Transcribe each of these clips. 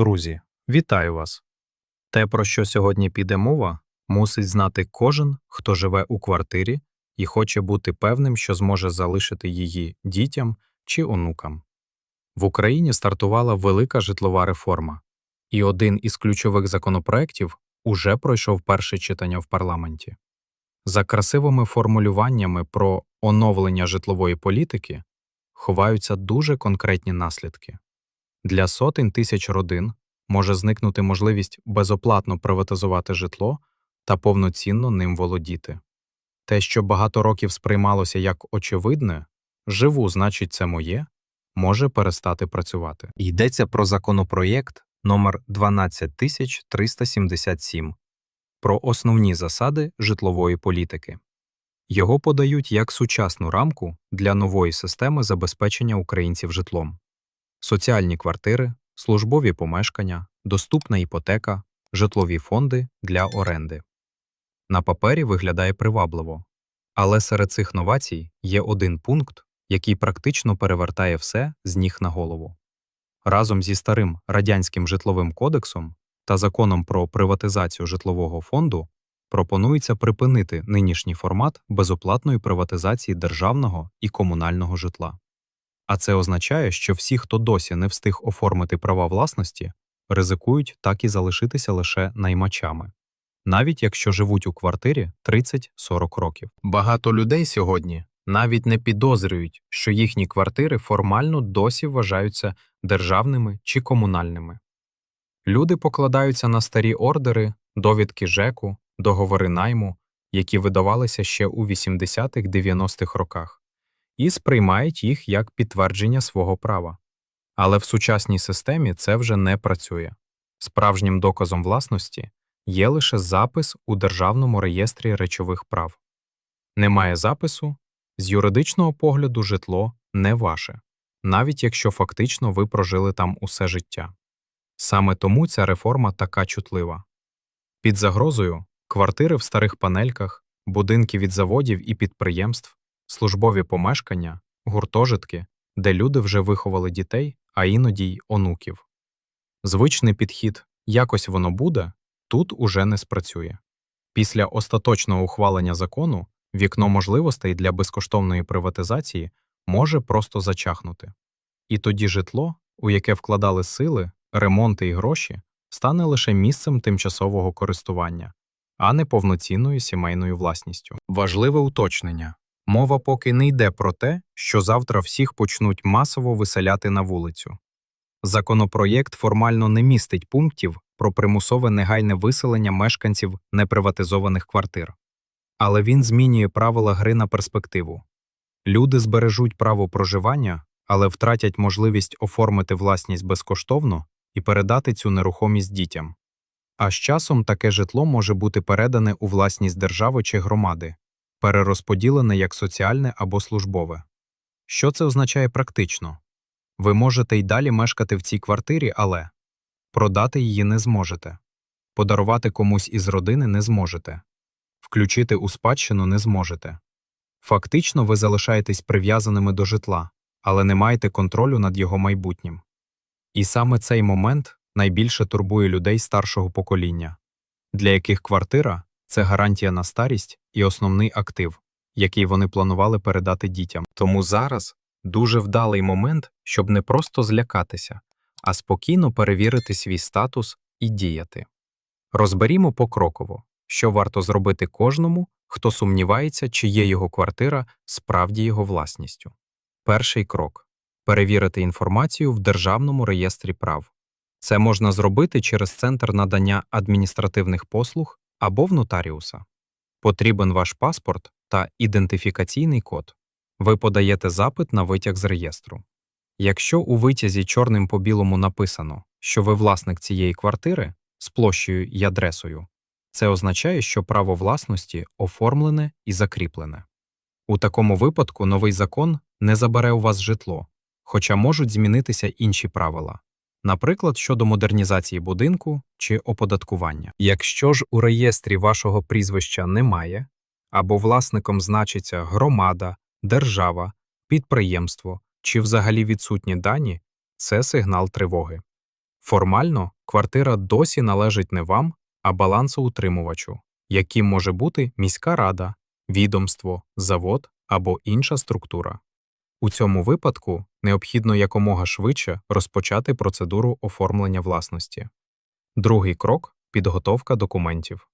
Друзі, вітаю вас! Те, про що сьогодні піде мова, мусить знати кожен, хто живе у квартирі і хоче бути певним, що зможе залишити її дітям чи онукам. В Україні стартувала велика житлова реформа, і один із ключових законопроєктів уже пройшов перше читання в парламенті. За красивими формулюваннями про оновлення житлової політики ховаються дуже конкретні наслідки. Для сотень тисяч родин може зникнути можливість безоплатно приватизувати житло та повноцінно ним володіти. Те, що багато років сприймалося як очевидне, живу, значить, це моє, може перестати працювати. Йдеться про законопроєкт номер 12377 про основні засади житлової політики. Його подають як сучасну рамку для нової системи забезпечення українців житлом. Соціальні квартири, службові помешкання, доступна іпотека, житлові фонди для оренди. На папері виглядає привабливо, але серед цих новацій є один пункт, який практично перевертає все з ніг на голову. Разом зі старим радянським житловим кодексом та законом про приватизацію житлового фонду пропонується припинити нинішній формат безоплатної приватизації державного і комунального житла. А це означає, що всі, хто досі не встиг оформити права власності, ризикують так і залишитися лише наймачами, навіть якщо живуть у квартирі 30-40 років. Багато людей сьогодні навіть не підозрюють, що їхні квартири формально досі вважаються державними чи комунальними. Люди покладаються на старі ордери, довідки ЖЕКу, договори найму, які видавалися ще у 80-х-90-х роках, і сприймають їх як підтвердження свого права. Але в сучасній системі це вже не працює. Справжнім доказом власності є лише запис у Державному реєстрі речових прав. Немає запису, з юридичного погляду житло не ваше, навіть якщо фактично ви прожили там усе життя. Саме тому ця реформа така чутлива. Під загрозою квартири в старих панельках, будинки від заводів і підприємств, службові помешкання, гуртожитки, де люди вже виховали дітей, а іноді й онуків. Звичний підхід якось воно буде тут уже не спрацює. Після остаточного ухвалення закону вікно можливостей для безкоштовної приватизації може просто зачахнути. І тоді житло, у яке вкладали сили, ремонти і гроші, стане лише місцем тимчасового користування, а не повноцінною сімейною власністю. Важливе уточнення мова поки не йде про те, що завтра всіх почнуть масово виселяти на вулицю. Законопроєкт формально не містить пунктів про примусове негайне виселення мешканців неприватизованих квартир, але він змінює правила гри на перспективу. Люди збережуть право проживання, але втратять можливість оформити власність безкоштовно і передати цю нерухомість дітям. А з часом таке житло може бути передане у власність держави чи громади, перерозподілене як соціальне або службове. Що це означає практично? Ви можете й далі мешкати в цій квартирі, але продати її не зможете, подарувати комусь із родини не зможете, включити у спадщину не зможете. Фактично, ви залишаєтесь прив'язаними до житла, але не маєте контролю над його майбутнім. І саме цей момент найбільше турбує людей старшого покоління, для яких квартира це гарантія на старість і основний актив, який вони планували передати дітям. Тому зараз дуже вдалий момент, щоб не просто злякатися, а спокійно перевірити свій статус і діяти. Розберімо покроково, що варто зробити кожному, хто сумнівається, чи є його квартира справді його власністю. Перший крок перевірити інформацію в Державному реєстрі прав. Це можна зробити через центр надання адміністративних послуг або в нотаріуса. Потрібен ваш паспорт та ідентифікаційний код. Ви подаєте запит на витяг з реєстру. Якщо у витязі чорним по білому написано, що ви власник цієї квартири з площею і адресою, це означає, що право власності оформлене і закріплене. У такому випадку новий закон не забере у вас житло, хоча можуть змінитися інші правила, наприклад, щодо модернізації будинку чи оподаткування. Якщо ж у реєстрі вашого прізвища немає, або власником значиться громада, держава, підприємство чи взагалі відсутні дані, це сигнал тривоги. Формально квартира досі належить не вам, а балансоутримувачу, яким може бути міська рада, відомство, завод або інша структура. У цьому випадку необхідно якомога швидше розпочати процедуру оформлення власності. Другий крок підготовка документів.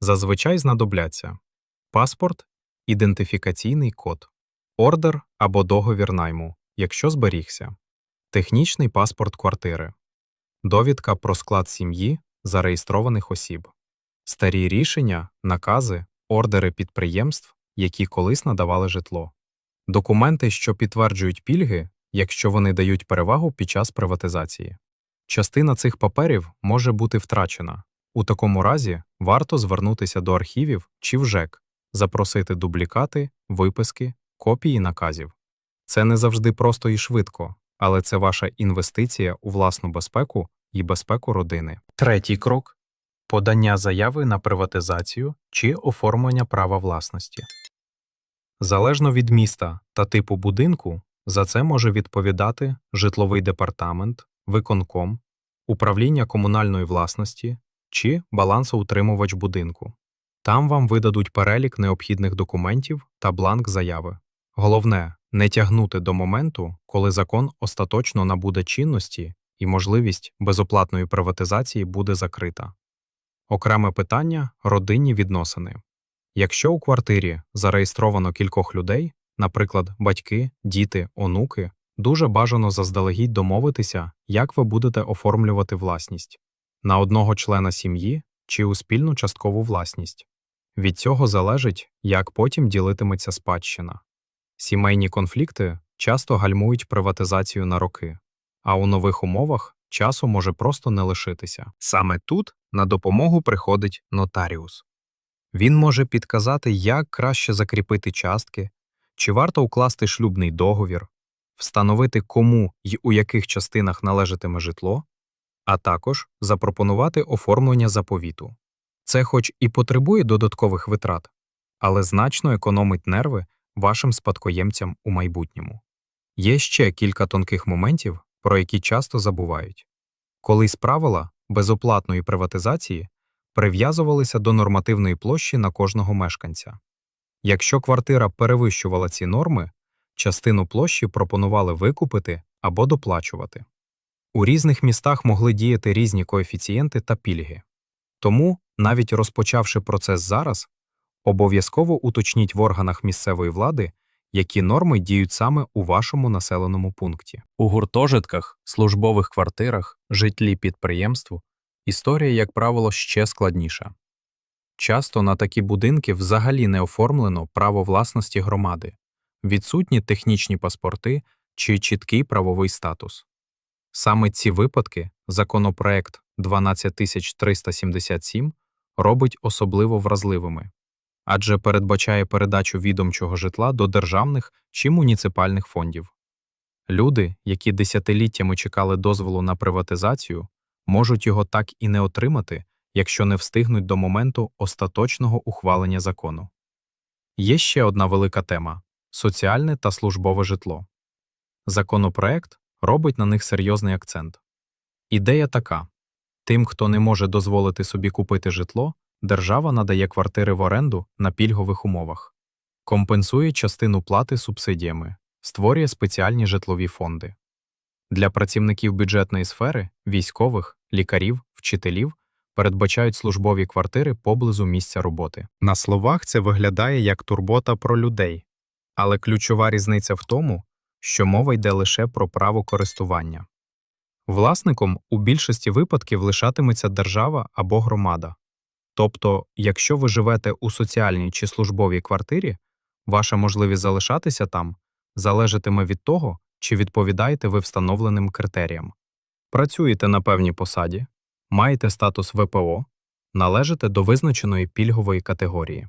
Зазвичай знадобляться паспорт, ідентифікаційний код, ордер або договір найму, якщо зберігся, технічний паспорт квартири, довідка про склад сім'ї зареєстрованих осіб, старі рішення, накази, ордери підприємств, які колись надавали житло, документи, що підтверджують пільги, якщо вони дають перевагу під час приватизації. Частина цих паперів може бути втрачена. У такому разі варто звернутися до архівів чи в ЖЕК, запросити дублікати, виписки, копії наказів. Це не завжди просто і швидко, але це ваша інвестиція у власну безпеку і безпеку родини. Третій крок подання заяви на приватизацію чи оформлення права власності. Залежно від міста та типу будинку, за це може відповідати житловий департамент, виконком, управління комунальної власності чи балансоутримувач будинку. Там вам видадуть перелік необхідних документів та бланк заяви. Головне не тягнути до моменту, коли закон остаточно набуде чинності і можливість безоплатної приватизації буде закрита. Окреме питання родинні відносини. Якщо у квартирі зареєстровано кількох людей, наприклад, батьки, діти, онуки, дуже бажано заздалегідь домовитися, як ви будете оформлювати власність на одного члена сім'ї чи у спільну часткову власність. Від цього залежить, як потім ділитиметься спадщина. Сімейні конфлікти часто гальмують приватизацію на роки, а у нових умовах часу може просто не лишитися. Саме тут на допомогу приходить нотаріус. Він може підказати, як краще закріпити частки, чи варто укласти шлюбний договір, встановити кому й у яких частинах належатиме житло, а також запропонувати оформлення заповіту. Це хоч і потребує додаткових витрат, але значно економить нерви вашим спадкоємцям у майбутньому. Є ще кілька тонких моментів, про які часто забувають. Колись правила безоплатної приватизації прив'язувалися до нормативної площі на кожного мешканця. Якщо квартира перевищувала ці норми, частину площі пропонували викупити або доплачувати. У різних містах могли діяти різні коефіцієнти та пільги. Тому, навіть розпочавши процес зараз, обов'язково уточніть в органах місцевої влади, які норми діють саме у вашому населеному пункті. У гуртожитках, службових квартирах, житлі підприємств історія, як правило, ще складніша. Часто на такі будинки взагалі не оформлено право власності громади, відсутні технічні паспорти чи чіткий правовий статус. Саме ці випадки законопроект 12377 робить особливо вразливими, адже передбачає передачу відомчого житла до державних чи муніципальних фондів. Люди, які десятиліттями чекали дозволу на приватизацію, можуть його так і не отримати, якщо не встигнуть до моменту остаточного ухвалення закону. Є ще одна велика тема соціальне та службове житло. Законопроект робить на них серйозний акцент. Ідея така тим, хто не може дозволити собі купити житло, держава надає квартири в оренду на пільгових умовах, компенсує частину плати субсидіями, створює спеціальні житлові фонди. Для працівників бюджетної сфери, військових, лікарів, вчителів передбачають службові квартири поблизу місця роботи. На словах це виглядає як турбота про людей, але ключова різниця в тому, що мова йде лише про право користування. Власником у більшості випадків лишатиметься держава або громада. Тобто, якщо ви живете у соціальній чи службовій квартирі, ваша можливість залишатися там залежатиме від того, чи відповідаєте ви встановленим критеріям. Працюєте на певній посаді, маєте статус ВПО, належите до визначеної пільгової категорії.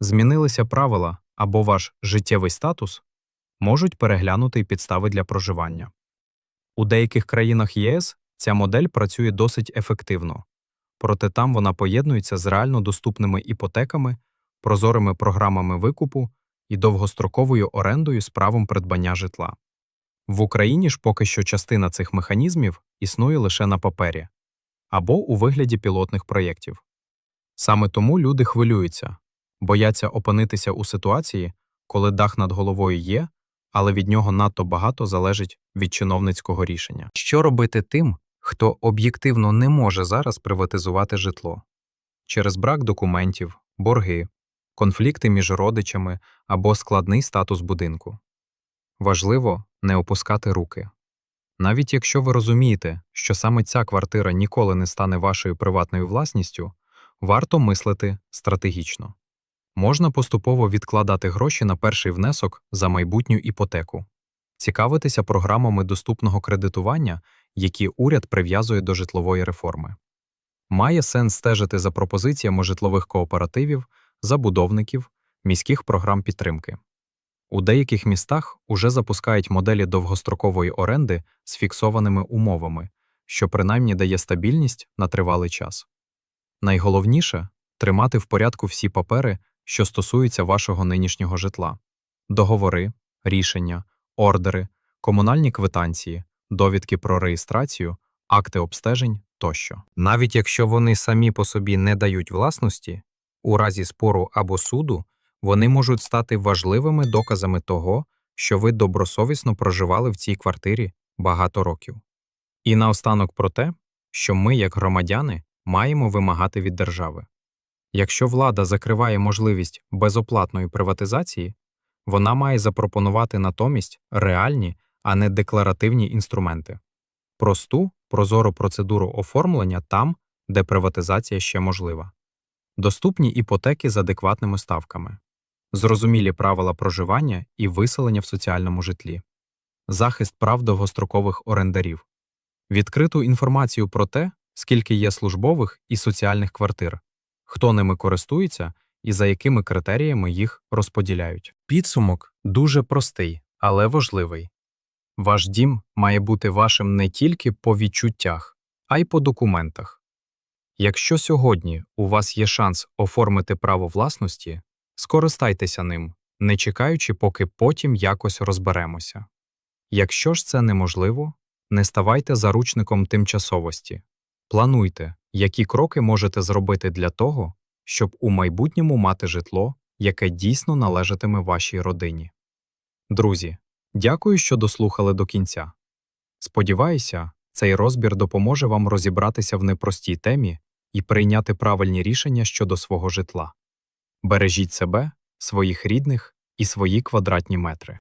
Змінилися правила або ваш життєвий статус можуть переглянути й підстави для проживання. У деяких країнах ЄС ця модель працює досить ефективно, проте там вона поєднується з реально доступними іпотеками, прозорими програмами викупу і довгостроковою орендою з правом придбання житла. В Україні ж поки що частина цих механізмів існує лише на папері або у вигляді пілотних проєктів. Саме тому люди хвилюються, бояться опинитися у ситуації, коли дах над головою є, але від нього надто багато залежить від чиновницького рішення. Що робити тим, хто об'єктивно не може зараз приватизувати житло? Через брак документів, борги, конфлікти між родичами або складний статус будинку. Важливо не опускати руки. Навіть якщо ви розумієте, що саме ця квартира ніколи не стане вашою приватною власністю, варто мислити стратегічно. Можна поступово відкладати гроші на перший внесок за майбутню іпотеку, цікавитися програмами доступного кредитування, які уряд прив'язує до житлової реформи. Має сенс стежити за пропозиціями житлових кооперативів, забудовників, міських програм підтримки. У деяких містах уже запускають моделі довгострокової оренди з фіксованими умовами, що принаймні дає стабільність на тривалий час. Найголовніше тримати в порядку всі папери, що стосуються вашого нинішнього житла: договори, рішення, ордери, комунальні квитанції, довідки про реєстрацію, акти обстежень тощо. Навіть якщо вони самі по собі не дають власності, у разі спору або суду вони можуть стати важливими доказами того, що ви добросовісно проживали в цій квартирі багато років. І наостанок про те, що ми, як громадяни, маємо вимагати від держави. Якщо влада закриває можливість безоплатної приватизації, вона має запропонувати натомість реальні, а не декларативні інструменти просту, прозору процедуру оформлення там, де приватизація ще можлива, доступні іпотеки з адекватними ставками, зрозумілі правила проживання і виселення в соціальному житлі, захист прав довгострокових орендарів, відкриту інформацію про те, скільки є службових і соціальних квартир, хто ними користується і за якими критеріями їх розподіляють. Підсумок дуже простий, але важливий. Ваш дім має бути вашим не тільки по відчуттях, а й по документах. Якщо сьогодні у вас є шанс оформити право власності, скористайтеся ним, не чекаючи, поки потім якось розберемося. Якщо ж це неможливо, не ставайте заручником тимчасовості. Плануйте, які кроки можете зробити для того, щоб у майбутньому мати житло, яке дійсно належатиме вашій родині. Друзі, дякую, що дослухали до кінця. Сподіваюся, цей розбір допоможе вам розібратися в непростій темі і прийняти правильні рішення щодо свого житла. Бережіть себе, своїх рідних і свої квадратні метри.